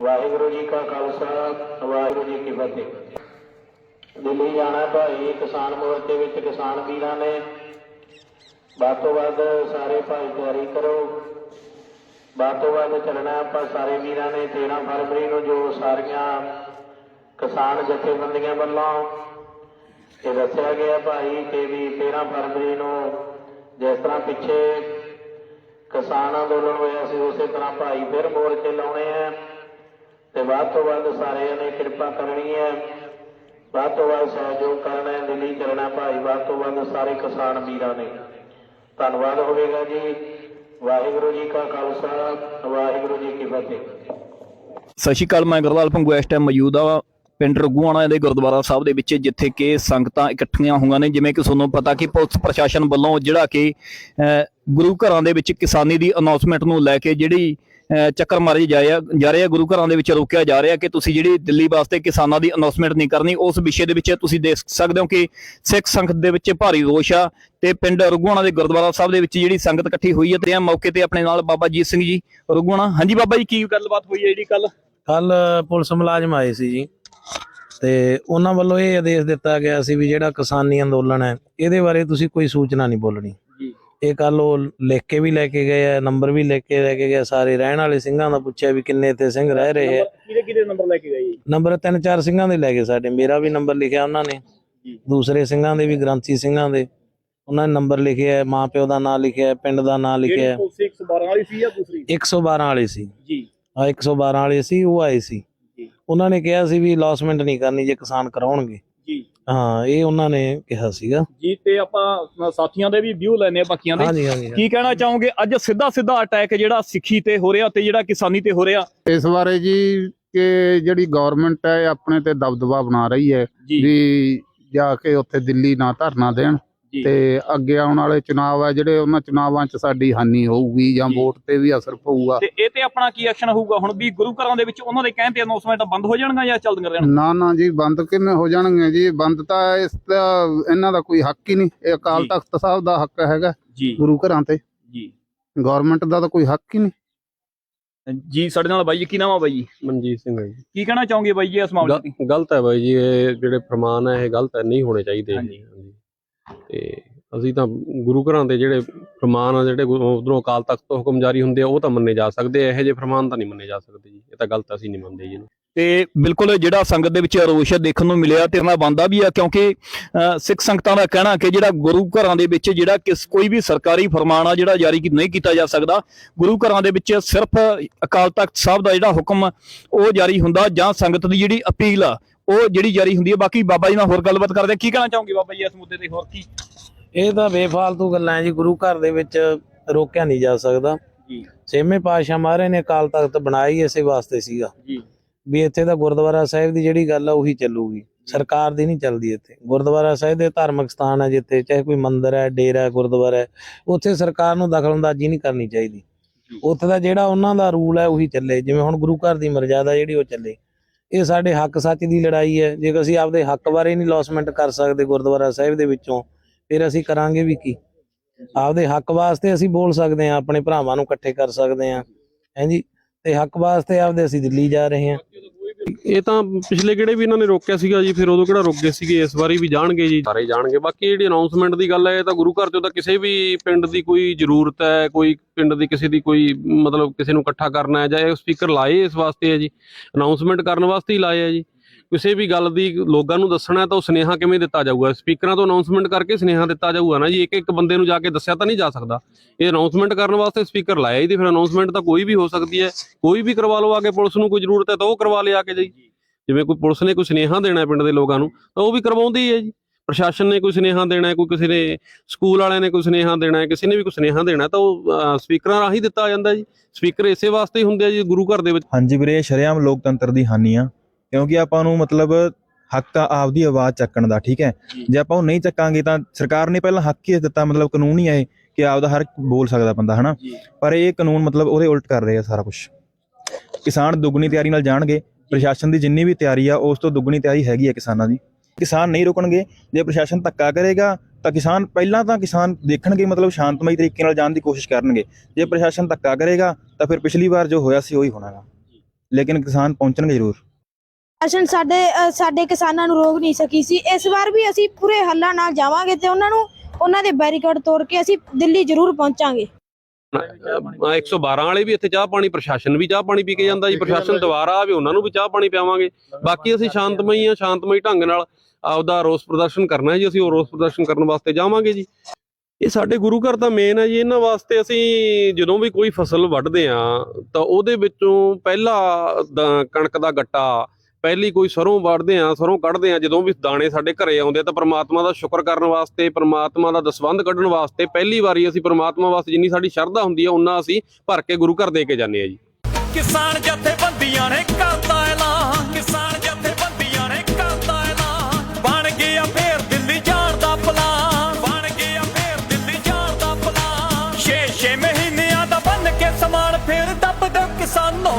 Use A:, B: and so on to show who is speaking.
A: ਵਾਹਿਗੁਰੂ ਜੀ ਕਾ ਖਾਲਸਾ, ਵਾਹਿਗੁਰੂ ਜੀ ਕੀ ਫਤਿਹ। ਦਿੱਲੀ ਜਾਣਾ ਭਾਈ ਕਿਸਾਨ ਮੋਰਚੇ ਵਿੱਚ ਕਿਸਾਨ ਵੀਰਾਂ ਨੇ। ਵੱਧ ਤੋਂ ਵੱਧ ਸਾਰੇ ਭਾਈ ਤਿਆਰੀ ਕਰੋ। ਵੱਧ ਤੋਂ ਵੱਧ ਚੱਲਣਾ ਆਪਾਂ ਸਾਰੇ ਵੀਰਾਂ ਨੇ 13 ਫਰਵਰੀ ਨੂੰ ਜੋ ਸਾਰੀਆਂ ਕਿਸਾਨ ਜਥੇਬੰਦੀਆਂ ਵੱਲੋਂ ਇਹ ਦੱਸਿਆ ਗਿਆ ਭਾਈ ਕਿ ਵੀ 13 ਫਰਵਰੀ ਨੂੰ ਜਿਸ ਤਰ੍ਹਾਂ ਪਿੱਛੇ ਕਿਸਾਨ ਅੰਦੋਲਨ ਹੋਇਆ ਸੀ, ਉਸੇ ਤਰ੍ਹਾਂ ਭਾਈ ਫਿਰ ਮੋਰਚੇ ਲਾਉਣੇ ਆ। ਤੇ ਵੱਧ ਤੋਂ ਵੱਧ ਸਾਰਿਆਂ ਨੇ ਕਿਰਪਾ ਕਰਨੀ ਹੈ। ਵੱਧ ਤੋਂ ਵੱਧ ਸਹਿਯੋਗ ਕਰਨਾ ਹੈ ਦਿੱਲੀ ਚੱਲਣਾ ਭਾਈ। ਵੱਧ ਤੋਂ ਵੱਧ ਸਾਰੇ ਕਿਸਾਨ ਵੀਰਾਂ ਨੇ। ਧੰਨਵਾਦ ਹੋਵੇਗਾ ਜੀ। ਵਾਹਿਗੁਰੂ ਜੀ ਕਾ ਖਾਲਸਾ ਵਾਹਿਗੁਰੂ ਜੀ ਕੀ ਫਤਿਹ।
B: ਸਤਿ ਸ਼੍ਰੀ ਅਕਾਲ ਮੈਂ ਗੁਰਲਾਲ ਭੰਗੂ ਇਸ ਟਾਈਮ ਮੌਜੂਦ ਆ ਪਿੰਡ ਰਗੂਆਣਾ ਦੇ ਗੁਰਦੁਆਰਾ ਸਾਹਿਬ ਦੇ ਵਿੱਚ ਜਿੱਥੇ ਕਿ ਸੰਗਤਾਂ ਇਕੱਠੀਆਂ ਹੋਈਆਂ ਨੇ। ਜਿਵੇਂ ਕਿ ਤੁਹਾਨੂੰ ਪਤਾ ਕਿ ਪੁਲਿਸ ਪ੍ਰਸ਼ਾਸਨ ਵੱਲੋਂ ਜਿਹੜਾ ਕਿ ਅਹ, ਗੁਰੂ ਘਰਾਂ ਦੇ ਵਿੱਚ ਕਿਸਾਨੀ ਦੀ ਅਨਾਉਂਸਮੈਂਟ ਨੂੰ ਲੈ ਕੇ ਜਿਹੜੀ ਚੱਕਰ ਮਾਰੇ ਜਾਇਆ ਜਾ ਰਹੇ ਆ, ਗੁਰੂ ਘਰਾਂ ਦੇ ਵਿੱਚ ਰੋਕਿਆ ਜਾ ਰਿਹਾ ਕਿ ਤੁਸੀਂ ਜਿਹੜੀ ਦਿੱਲੀ ਵਾਸਤੇ ਕਿਸਾਨਾਂ ਦੀ ਅਨਾਉਂਸਮੈਂਟ ਨਹੀਂ ਕਰਨੀ, ਉਸ ਵਿਸ਼ੇ ਦੇ ਵਿੱਚ ਤੁਸੀਂ ਦੇਖ ਸਕਦੇ ਹੋ ਕਿ ਸਿੱਖ ਸੰਗਤ ਦੇ ਵਿੱਚ ਭਾਰੀ ਰੋਸ਼ ਆ ਤੇ ਪਿੰਡ ਰਗੂਆਣਾ ਦੇ ਗੁਰਦੁਆਰਾ ਸਾਹਿਬ ਦੇ ਵਿੱਚ ਜਿਹੜੀ ਸੰਗਤ ਇਕੱਠੀ ਹੋਈ ਹੈ ਤੇ ਇਹ ਮੌਕੇ ਤੇ ਆਪਣੇ ਨਾਲ ਬਾਬਾ ਜੀਤ ਸਿੰਘ ਜੀ ਰਗੂਆਣਾ ਹਾਂਜੀ ਬਾਬਾ ਜੀ, ਕੀ ਗੱਲਬਾਤ ਹੋਈ ਹੈ ਜਿਹੜੀ ਕੱਲ
C: ਕੱਲ ਪੁਲਿਸ ਮੁਲਾਜ਼ਮ ਆਏ ਸੀ ਜੀ ਤੇ ਉਹਨਾਂ ਵੱਲੋਂ ਇਹ ਆਦੇਸ਼ ਦਿੱਤਾ ਗਿਆ ਸੀ ਵੀ ਜਿਹੜਾ ਕਿਸਾਨੀ ਅੰਦੋਲਨ ਹੈ, ਇਹਦੇ ਬਾਰੇ ਤੁਸੀਂ ਕੋਈ ਸੂਚਨਾ ਨਹੀਂ ਬੋਲਣੀ। ਇਹ ਕੱਲ ਉਹ ਲਿਖ ਕੇ ਵੀ ਲੈ ਕੇ ਗਏ ਆ ਨੰਬਰ ਵੀ ਲਿਖ ਕੇ ਲੈ ਕੇ ਗਏ ਸਾਰੇ ਰਹਿਣ ਵਾਲੇ ਸਿੰਘਾਂ ਦਾ ਪੁੱਛਿਆ ਵੀ ਕਿੰਨੇ ਇੱਥੇ ਸਿੰਘ ਰਹਿ ਰਹੇ ਆ।
B: ਕਿਹਦੇ ਕਿਹਦੇ ਨੰਬਰ ਲੈ ਕੇ ਗਏ ਜੀ?
C: ਨੰਬਰ ਤਿੰਨ ਚਾਰ ਸਿੰਘਾਂ ਦੇ ਲੈ ਗਏ ਸਾਡੇ ਮੇਰਾ ਵੀ ਨੰਬਰ ਲਿਖਿਆ ਉਹਨਾਂ ਨੇ।
B: ਜੀ।
C: ਦੂਸਰੇ ਸਿੰਘਾਂ ਦੇ ਵੀ ਗ੍ਰੰਥੀ ਸਿੰਘਾਂ ਦੇ। ਉਹਨਾਂ ਨੇ ਨੰਬਰ ਲਿਖਿਆ ਮਾਂ ਪਿਓ ਦਾ ਨਾਮ ਲਿਖਿਆ ਪਿੰਡ ਦਾ ਨਾਮ ਲਿਖਿਆ ਹੈ।
B: ਪੁਲਿਸ 112 ਵਾਲੀ ਸੀ ਜਾਂ ਦੂਸਰੀ?
C: 112 ਵਾਲੇ ਸੀ।
B: ਜੀ।
C: ਆ 112 ਵਾਲੇ ਸੀ ਉਹ ਆਏ ਸੀ।
B: ਜੀ।
C: ਉਹਨਾਂ ਨੇ ਕਿਹਾ ਸੀ ਵੀ ਲੌਸਮੈਂਟ ਨਹੀਂ ਕਰਨੀ ਜੇ ਕਿਸਾਨ ਕਰਾਉਣਗੇ। ਹਾਂ ਇਹ ਉਹਨਾਂ ਨੇ ਕਿਹਾ ਸੀਗਾ।
B: ਜੀ ਤੇ ਆਪਾਂ ਸਾਥੀਆਂ ਦੇ ਵੀ ਵਿਊ ਲੈਨੇ ਆ ਬਾਕੀਆਂ ਦੇ।
C: ਹਾਂਜੀ ਹਾਂਜੀ
B: ਕੀ ਕਹਿਣਾ ਚਾਹੋਗੇ? ਅੱਜ ਸਿੱਧਾ ਸਿੱਧਾ ਅਟੈਕ ਜਿਹੜਾ ਸਿੱਖੀ ਤੇ ਹੋ ਰਿਹਾ ਤੇ ਜਿਹੜਾ ਕਿਸਾਨੀ ਤੇ ਹੋ ਰਿਹਾ।
D: ਇਸ ਬਾਰੇ ਜੀ ਕਿ ਜਿਹੜੀ ਗਵਰਨਮੈਂਟ ਹੈ ਇਹ ਆਪਣੇ ਤੇ ਦਬਦਬਾ ਬਣਾ ਰਹੀ ਹੈ ਵੀ ਜਾ ਕੇ ਉੱਥੇ ਦਿੱਲੀ ਨਾ ਧਰਨਾ ਦੇਣ। ਤੇ ਅੱਗੇ ਆਉਣ ਵਾਲੇ ਚੁਣਾਵ ਆ ਜਿਹੜੇ ਉਹਨਾਂ ਚੁਣਾਵਾਂ 'ਚ ਸਾਡੀ ਹਾਨੀ ਹੋਊਗੀ ਜਾਂ। ਵੋਟ ਤੇ ਵੀ ਅਸਰ ਪਊਗਾ।
B: ਤੇ ਇਹ ਤੇ ਆਪਣਾ ਕੀ ਐਕਸ਼ਨ ਹੋਊਗਾ? ਹੁਣ ਵੀ ਗੁਰੂ ਘਰਾਂ ਦੇ ਵਿੱਚ ਉਹਨਾਂ ਦੇ ਕਹਿਣ ਤੇ ਅਨਾਉਂਸਮੈਂਟ ਬੰਦ ਹੋ ਜਾਣਗੀਆਂ ਜਾਂ ਚੱਲਦੀਆਂ ਰਹਿਣਗੀਆਂ?
D: ਨਾ ਨਾ ਜੀ ਬੰਦ ਕਿਵੇਂ ਹੋ ਜਾਣਗੇ ਜੀ? ਬੰਦ ਤਾਂ ਇਸ ਦਾ ਇਹਨਾਂ ਦਾ ਕੋਈ ਹੱਕ ਹੀ ਨਹੀਂ। ਇਹ ਅਕਾਲ। ਤਖਤ ਸਾਹਿਬ ਦਾ ਹੱਕ ਹੈਗਾ
B: ਜੀ।
D: ਗੁਰੂ ਘਰਾਂ ਤੇ।
B: ਜੀ।
D: ਗਵਰਨਮੈਂਟ ਦਾ ਤਾਂ ਕੋਈ ਹੱਕ ਹੀ ਨਹੀਂ।
B: ਜੀ ਸਾਡੇ ਨਾਲ ਬਾਈ ਜੀ ਕੀ ਨਾਮ ਆ ਬਾਈ ਜੀ?
E: ਮਨਜੀਤ ਸਿੰਘ ਹੈ ਜੀ।
B: ਕੀ ਕਹਿਣਾ ਚਾਹੋਗੇ ਬਾਈ ਜੀ ਇਸ ਮਾਮਲੇ ਤੇ
E: ਗਲਤ ਹੈ ਬਾਈ ਜੀ ਇਹ ਜਿਹੜੇ ਫਰਮਾਨ ਹੈ ਇਹ ਗਲਤ ਹੈ ਨਹੀਂ ਹੋਣੇ ਚਾਹੀਦੇ। ਤੇ ਅਸੀਂ ਤਾਂ ਗੁਰੂ ਘਰਾਂ ਦੇ ਜਿਹੜੇ ਫਰਮਾਨ ਆ ਜਿਹੜੇ ਉਧਰੋਂ ਅਕਾਲ ਤਖਤ ਤੋਂ ਹੁਕਮ ਜਾਰੀ ਹੁੰਦੇ ਆ ਉਹ ਤਾਂ ਮੰਨੇ ਜਾ ਸਕਦੇ ਆ। ਇਹੋ ਜਿਹੇ ਫਰਮਾਨ ਤਾਂ ਨਹੀਂ ਮੰਨੇ ਜਾ ਸਕਦੇ ਜੀ। ਇਹ ਤਾਂ ਗਲਤ ਅਸੀਂ ਨਹੀਂ ਮੰਨਦੇ ਜੀ ਇਹਨੂੰ।
B: ਤੇ ਬਿਲਕੁਲ ਜਿਹੜਾ ਸੰਗਤ ਦੇ ਵਿੱਚ ਰੋਸ਼ ਦੇਖਣ ਨੂੰ ਮਿਲਿਆ ਤੇ ਨਾਲ ਬੰਦਾ ਵੀ ਆ ਕਿਉਂਕਿ ਅ, ਸਿੱਖ ਸੰਗਤਾਂ ਦਾ ਕਹਿਣਾ ਕਿ ਜਿਹੜਾ ਗੁਰੂ ਘਰਾਂ ਦੇ ਵਿੱਚ ਜਿਹੜਾ ਕਿਸ ਕੋਈ ਵੀ ਸਰਕਾਰੀ ਫਰਮਾਨ ਆ ਜਿਹੜਾ ਜਾਰੀ ਨਹੀਂ ਕੀਤਾ ਜਾ ਸਕਦਾ ਗੁਰੂ ਘਰਾਂ ਦੇ ਵਿੱਚ ਸਿਰਫ ਅਕਾਲ ਤਖਤ ਸਾਹਿਬ ਦਾ ਜਿਹੜਾ ਹੁਕਮ ਉਹ ਜਾਰੀ ਹੁੰਦਾ ਜਾਂ ਸੰਗਤ ਦੀ ਜਿਹੜੀ ਅਪੀਲ ਆ ਉਹ ਜਿਹੜੀ ਜਾਰੀ ਹੁੰਦੀ ਹੈ ਬਾਕੀ ਬਾਬਾ ਜੀ ਨਾਲ ਹੋਰ ਗੱਲਬਾਤ ਕਰਦੇ ਆ। ਕੀ ਕਹਿਣਾ ਚਾਹੋਗੇ ਬਾਬਾ ਜੀ ਇਸ ਮੁੱਦੇ ਤੇ ਹੋਰ ਕੀ?
C: ਇਹ ਤਾਂ ਬੇਫਾਲਤੂ ਗੱਲਾਂ ਹੈ ਜੀ ਗੁਰੂ ਘਰ ਦੇ ਵਿੱਚ ਰੋਕਿਆ ਨਹੀਂ ਜਾ ਸਕਦਾ।
B: ਜੀ।
C: ਛੇਵੇਂ ਪਾਤਸ਼ਾਹ ਮਹਾਰਾਜ ਨੇ ਅਕਾਲ ਤਖਤ ਹੀ ਇਸੇ ਵਾਸਤੇ ਸੀਗਾ।
B: ਜੀ।
C: ਵੀ ਇੱਥੇ ਦਾ ਗੁਰਦੁਆਰਾ ਸਾਹਿਬ ਦੀ ਜਿਹੜੀ ਗੱਲ ਆ ਉਹੀ ਚੱਲੂਗੀ। ਸਰਕਾਰ ਦੀ ਨਹੀਂ ਚੱਲਦੀ ਇੱਥੇ। ਗੁਰਦੁਆਰਾ ਸਾਹਿਬ ਦੇ ਧਾਰਮਿਕ ਸਥਾਨ ਹੈ ਜਿੱਥੇ ਚਾਹੇ ਕੋਈ ਮੰਦਿਰ ਹੈ ਡੇਰਾ ਹੈ ਗੁਰਦੁਆਰਾ ਹੈ ਉੱਥੇ ਸਰਕਾਰ ਨੂੰ ਦਖਲਅੰਦਾਜ਼ੀ ਨਹੀਂ ਕਰਨੀ ਚਾਹੀਦੀ। ਉੱਥੇ ਦਾ ਜਿਹੜਾ ਉਹਨਾਂ ਦਾ ਰੂਲ ਹੈ ਉਹੀ ਚੱਲੇ। ਜਿਵੇਂ ਹੁਣ ਗੁਰੂ ਘਰ ਦੀ ਮਰਜ਼ਾਦਾ ਜਿਹੜੀ ਉਹ ਚੱਲੇ। ਇਹ ਸਾਡੇ ਹੱਕ ਸੱਚ ਦੀ ਲੜਾਈ ਹੈ। ਜੇ ਅਸੀਂ ਆਪਦੇ ਹੱਕ ਬਾਰੇ ਨਹੀਂ ਲੌਸਮੈਂਟ ਕਰ ਸਕਦੇ ਗੁਰਦੁਆਰਾ ਸਾਹਿਬ ਦੇ ਵਿੱਚੋਂ, ਫਿਰ ਅਸੀਂ ਕਰਾਂਗੇ ਵੀ ਕੀ? ਆਪਦੇ ਹੱਕ ਵਾਸਤੇ ਅਸੀਂ ਬੋਲ ਸਕਦੇ ਹਾਂ, ਆਪਣੇ ਭਰਾਵਾਂ ਨੂੰ ਇਕੱਠੇ ਕਰ ਸਕਦੇ ਹਾਂ। ਹਾਂਜੀ ਤੇ ਹੱਕ ਵਾਸਤੇ ਆਪਦੇ ਅਸੀਂ ਦਿੱਲੀ ਜਾ ਰਹੇ ਹਾਂ।
E: ਇਹ ਤਾਂ ਪਿਛਲੇ ਕਿਹੜੇ ਵੀ ਇਹਨਾਂ ਨੇ ਰੋਕਿਆ ਸੀਗਾ ਜੀ, ਫਿਰ ਉਦੋਂ ਕਿਹੜਾ ਰੁਕ ਗਏ ਸੀਗੇ, ਇਸ ਵਾਰੀ ਵੀ ਜਾਣਗੇ ਜੀ, ਸਾਰੇ ਜਾਣਗੇ। ਬਾਕੀ ਜਿਹੜੀ ਅਨਾਉਂਸਮੈਂਟ ਦੀ ਗੱਲ ਹੈ, ਇਹ ਤਾਂ ਗੁਰੂ ਘਰ ਚੋਂ ਤਾਂ ਕਿਸੇ ਵੀ ਪਿੰਡ ਦੀ ਕੋਈ ਜ਼ਰੂਰਤ ਹੈ, ਕੋਈ ਪਿੰਡ ਦੀ ਕਿਸੇ ਦੀ ਕੋਈ ਮਤਲਬ ਕਿਸੇ ਨੂੰ ਇਕੱਠਾ ਕਰਨਾ ਹੈ ਜਾਂ ਇਹ ਸਪੀਕਰ ਲਾਏ ਇਸ ਵਾਸਤੇ ਹੈ ਜੀ ਅਨਾਉਂਸਮੈਂਟ ਕਰਨ ਵਾਸਤੇ ਹੀ ਲਾਏ ਹੈ ਜੀ। ਕਿਸੇ ਵੀ ਗੱਲ ਦੀ ਲੋਕਾਂ ਨੂੰ ਦੱਸਣਾ ਤਾਂ ਉਹ ਸੁਨੇਹਾ ਕਿਵੇਂ ਦਿੱਤਾ ਜਾਊਗਾ? ਸਪੀਕਰਾਂ ਤੋਂ ਅਨਾਉਂਸਮੈਂਟ ਕਰਕੇ ਸੁਨੇਹਾ ਦਿੱਤਾ ਜਾਊਗਾ ਨਾ ਜੀ। ਇੱਕ ਇੱਕ ਬੰਦੇ ਨੂੰ ਜਾ ਕੇ ਦੱਸਿਆ ਤਾਂ ਨਹੀਂ ਜਾ ਸਕਦਾ। ਇਹ ਅਨਾਉਂਸਮੈਂਟ ਕਰਨ ਵਾਸਤੇ ਸਪੀਕਰ ਲਾਇਆ ਹੀ ਤੇ ਫਿਰ ਅਨਾਉਂਸਮੈਂਟ ਤਾਂ ਕੋਈ ਵੀ ਹੋ ਸਕਦੀ ਹੈ। ਕੋਈ ਵੀ ਕਰਵਾ ਲਓ ਆ ਕੇ ਪੁਲਿਸ ਨੂੰ ਕੋਈ ਜ਼ਰੂਰਤ ਹੈ ਤਾਂ ਉਹ ਕਰਵਾ ਲਿਆ ਕੇ ਜੀ ਜਿਵੇਂ ਕੋਈ ਪੁਲਿਸ ਨੇ ਕੋਈ ਸੁਨੇਹਾ ਦੇਣਾ ਪਿੰਡ ਦੇ ਲੋਕਾਂ ਨੂੰ, ਤਾਂ ਉਹ ਵੀ ਕਰਵਾਉਂਦੀ ਹੈ ਜੀ। ਪ੍ਰਸ਼ਾਸਨ ਨੇ ਕੋਈ ਸੁਨੇਹਾ ਦੇਣਾ ਹੈ, ਕੋਈ ਕਿਸੇ ਨੇ ਸਕੂਲ ਵਾਲਿਆਂ ਨੇ ਕੋਈ ਸੁਨੇਹਾ ਦੇਣਾ ਹੈ, ਕਿਸੇ ਨੇ ਵੀ ਕੋਈ ਸੁਨੇਹਾ ਦੇਣਾ ਤਾਂ ਉਹ ਸਪੀਕਰਾਂ ਰਾਹੀਂ ਦਿੱਤਾ ਜਾਂਦਾ ਜੀ। ਸਪੀਕਰ ਇਸੇ ਵਾਸਤੇ ਹੀ ਹੁੰਦੇ ਆ ਜੀ, ਗੁਰੂ ਘਰ ਦੇ ਵਿੱਚ।
F: ਹਾਂਜੀ ਵੀਰੇ, ਇਹ ਸ਼ਰੇਆਮ ਲੋਕਤੰਤਰ ਦੀ ਹਾਨੀ ਆ। ਕਿਉਂਕਿ ਆਪਾਂ ਨੂੰ ਮਤਲਬ ਹੱਕ ਆ ਆਪਦੀ ਆਵਾਜ਼ ਚੱਕਣ ਦਾ ਠੀਕ ਹੈ?
B: ਜੀ।
F: ਆਪਾਂ ਉਹ ਨਹੀਂ ਚੱਕਾਂਗੇ ਤਾਂ ਸਰਕਾਰ ਨੇ ਪਹਿਲਾਂ ਹੱਕ ਹੀ ਦਿੱਤਾ ਮਤਲਬ ਕਾਨੂੰਨ ਹੀ ਹੈ ਇਹ ਕਿ ਆਪਦਾ ਹਰ ਬੋਲ ਸਕਦਾ ਬੰਦਾ ਹਨਾ? ਪਰ ਇਹ ਕਾਨੂੰਨ ਮਤਲਬ ਉਹਦੇ ਉਲਟ ਕਰ ਰਹੇ ਆ ਸਾਰਾ ਕੁਝ ਕਿਸਾਨ ਦੁੱਗਣੀ ਤਿਆਰੀ ਨਾਲ ਜਾਣਗੇ ਪ੍ਰਸ਼ਾਸਨ ਦੀ ਜਿੰਨੀ ਵੀ ਤਿਆਰੀ ਆ ਉਸ ਤੋਂ ਦੁੱਗਣੀ ਤਿਆਰੀ ਹੈਗੀ ਆ ਕਿਸਾਨਾਂ ਦੀ। ਕਿਸਾਨ ਨਹੀਂ ਰੁਕਣਗੇ ਜੇ ਪ੍ਰਸ਼ਾਸਨ ਧੱਕਾ ਕਰੇਗਾ ਤਾਂ ਕਿਸਾਨ ਪਹਿਲਾਂ ਤਾਂ ਕਿਸਾਨ ਦੇਖਣਗੇ ਮਤਲਬ ਸ਼ਾਂਤਮਈ ਤਰੀਕੇ ਨਾਲ ਜਾਣ ਦੀ ਕੋਸ਼ਿਸ਼ ਕਰਨਗੇ। ਜੇ ਪ੍ਰਸ਼ਾਸਨ ਧੱਕਾ ਕਰੇਗਾ ਤਾਂ ਫਿਰ ਪਿਛਲੀ ਵਾਰ ਜੋ ਹੋਇਆ ਸੀ ਉਹੀ ਹੋਣਾਗਾ ਲੇਕਿਨ ਕਿਸਾਨ ਪਹੁੰਚਣਗੇ ਜ਼ਰੂਰ।
G: ਅਸਲ ਸਾਡੇ ਅ, ਸਾਡੇ ਕਿਸਾਨਾਂ ਨੂੰ ਰੋਕ ਨਹੀਂ ਸਕੀ ਸੀ। ਇਸ ਵਾਰ ਵੀ ਅਸੀਂ ਪੂਰੇ ਹੱਲਾਂ ਨਾਲ ਜਾਵਾਂਗੇ ਤੇ ਉਹਨਾਂ ਨੂੰ ਉਹਨਾਂ ਦੇ ਬੈਰੀਕੇਡ ਤੋੜ ਕੇ ਅਸੀਂ ਦਿੱਲੀ ਜ਼ਰੂਰ ਪਹੁੰਚਾਂਗੇ।
E: ਅਹ 112 ਵਾਲੇ ਵੀ ਇੱਥੇ ਚਾਹ ਪਾਣੀ ਪ੍ਰਸ਼ਾਸਨ ਵੀ ਚਾਹ ਪਾਣੀ ਪੀ ਕੇ ਜਾਂਦਾ ਜੀ। ਪ੍ਰਸ਼ਾਸਨ ਦੁਬਾਰਾ ਆਵੇ ਉਹਨਾਂ ਨੂੰ ਵੀ ਚਾਹ ਪਾਣੀ ਪਿਆਵਾਂਗੇ। ਬਾਕੀ ਅਸੀਂ ਸ਼ਾਂਤਮਈ ਆ ਸ਼ਾਂਤਮਈ ਢੰਗ ਨਾਲ ਆਪਦਾ ਰੋਸ ਪ੍ਰਦਰਸ਼ਨ ਕਰਨਾ ਹੈ ਜੀ। ਅਸੀਂ ਉਹ ਰੋਸ ਪ੍ਰਦਰਸ਼ਨ ਕਰਨ ਵਾਸਤੇ ਜਾਵਾਂਗੇ ਜੀ। ਇਹ ਸਾਡੇ ਗੁਰੂ ਘਰ ਦਾ ਮੇਨ ਹੈ ਜੀ। ਇਹਨਾਂ ਵਾਸਤੇ ਅਸੀਂ ਜਦੋਂ ਵੀ ਕੋਈ ਫਸਲ ਵੱਢਦੇ ਆ ਤਾਂ ਉਹਦੇ ਵਿੱਚੋਂ ਪਹਿਲਾ ਦ- ਕਣਕ ਦਾ ਗੱਟਾ ਪਹਿਲੀ ਕੋਈ ਸਰੋਂ ਵਾੜਦੇ ਆ ਸਰੋਂ ਕੱਢਦੇ ਆ ਜਦੋਂ ਵੀ ਦਾਣੇ ਸਾਡੇ ਘਰੇ ਆਉਂਦੇ ਤਾਂ ਪ੍ਰਮਾਤਮਾ ਦਾ ਸ਼ੁਕਰ ਕਰਨ ਵਾਸਤੇ, ਪ੍ਰਮਾਤਮਾ ਦਾ ਦਸਵੰਧ ਕੱਢਣ ਵਾਸਤੇ ਪਹਿਲੀ ਵਾਰੀ ਅਸੀਂ ਪ੍ਰਮਾਤਮਾ ਵਾਸਤੇ ਜਿੰਨੀ ਸਾਡੀ ਸ਼ਰਧਾ ਹੁੰਦੀ ਹੈ ਉਨਾ ਅਸੀਂ ਭਰ ਕੇ ਗੁਰੂ ਘਰ ਦੇ ਕੇ ਜਾਂਦੇ ਆ ਜੀ।
H: ਕਿਸਾਨ ਜਥੇਬੰਦੀਆਂ ਨੇ ਕਰਤਾ
I: ਐਲਾਨ,
H: ਕਿਸਾਨ
I: ਜਥੇਬੰਦੀਆਂ ਨੇ
H: ਕਰਤਾ
I: ਐਲਾਨ। ਬਣ ਗਿਆ ਫੇਰ
H: ਦਿੱਲੀ
I: ਜਾਣ ਦਾ ਪਲਾਨ,
H: ਬਣ
I: ਗਿਆ
H: ਫੇਰ
I: ਦਿੱਲੀ ਜਾਣ ਦਾ ਪਲਾਨ। 6-6
H: ਮਹੀਨਿਆਂ
I: ਦਾ ਬੰਨ ਕੇ ਸਮਾਨ ਫੇਰ ਦੱਬ ਦੇ ਕਿਸਾਨੋ